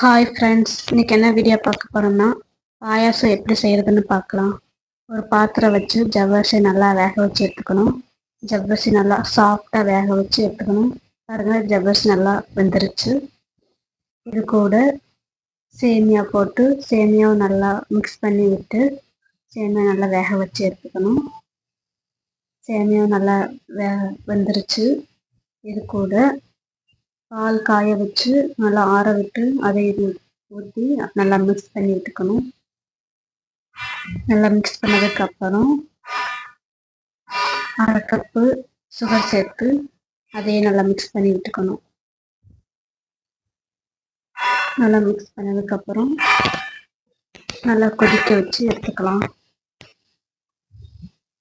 Hi friends இன்னைக்கு என்ன video பார்க்க போகிறோன்னா பாயாசம் எப்படி செய்கிறதுன்னு பார்க்கலாம். ஒரு பாத்திரம் வச்சு ஜவ்வரிசி நல்லா வேக வச்சு எடுத்துக்கணும். ஜவ்வரிசி நல்லா சாஃப்டாக வேக வச்சு எடுத்துக்கணும். பாருங்கள் ஜவ்வரிசி நல்லா வெந்துருச்சு. இது கூட சேமியா போட்டு சேமியாவும் நல்லா மிக்ஸ் பண்ணி விட்டு சேமியா நல்லா வேக வச்சு எடுத்துக்கணும். சேமியாவும் நல்லா வே வெந்துருச்சு. இது கூட பால் காய வச்சு நல்லா ஆற விட்டு அதை இது ஊற்றி நல்லா மிக்ஸ் பண்ணி விட்டுக்கணும் நல்லா மிக்ஸ் பண்ணதுக்கு அப்புறம் அரை கப்பு சுகர் சேர்த்து அதையும் நல்லா மிக்ஸ் பண்ணி விட்டுக்கணும் நல்லா மிக்ஸ் பண்ணதுக்கு அப்புறம் நல்லா கொதிக்க வச்சு எடுத்துக்கலாம்.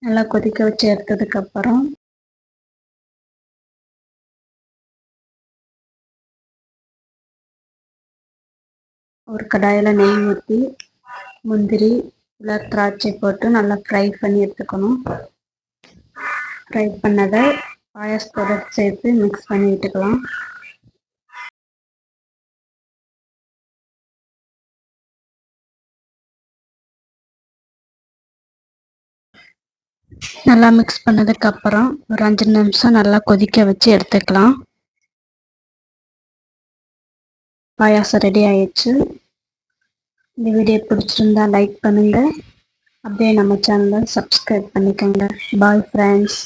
நல்லா கொதிக்க வச்சு எடுத்ததுக்கு ஒரு கடாயில் நெய் ஊற்றி முந்திரி இல்லை திராட்சை போட்டு நல்லா ஃப்ரை பண்ணி எடுத்துக்கணும். ஃப்ரை பண்ணதை பாயாசத்தோட சேர்த்து மிக்ஸ் பண்ணி விட்டுக்கலாம். நல்லா மிக்ஸ் பண்ணதுக்கு அப்புறம் ஒரு அஞ்சு நிமிஷம் நல்லா கொதிக்க வச்சு எடுத்துக்கலாம். பாயாசம் ரெடி ஆயிடுச்சு. இந்த வீடியோ பிடிச்சிருந்தா லைக் பண்ணுங்க. அப்படியே நம்ம சேனலை சப்ஸ்கிரைப் பண்ணிக்கோங்க. Bye friends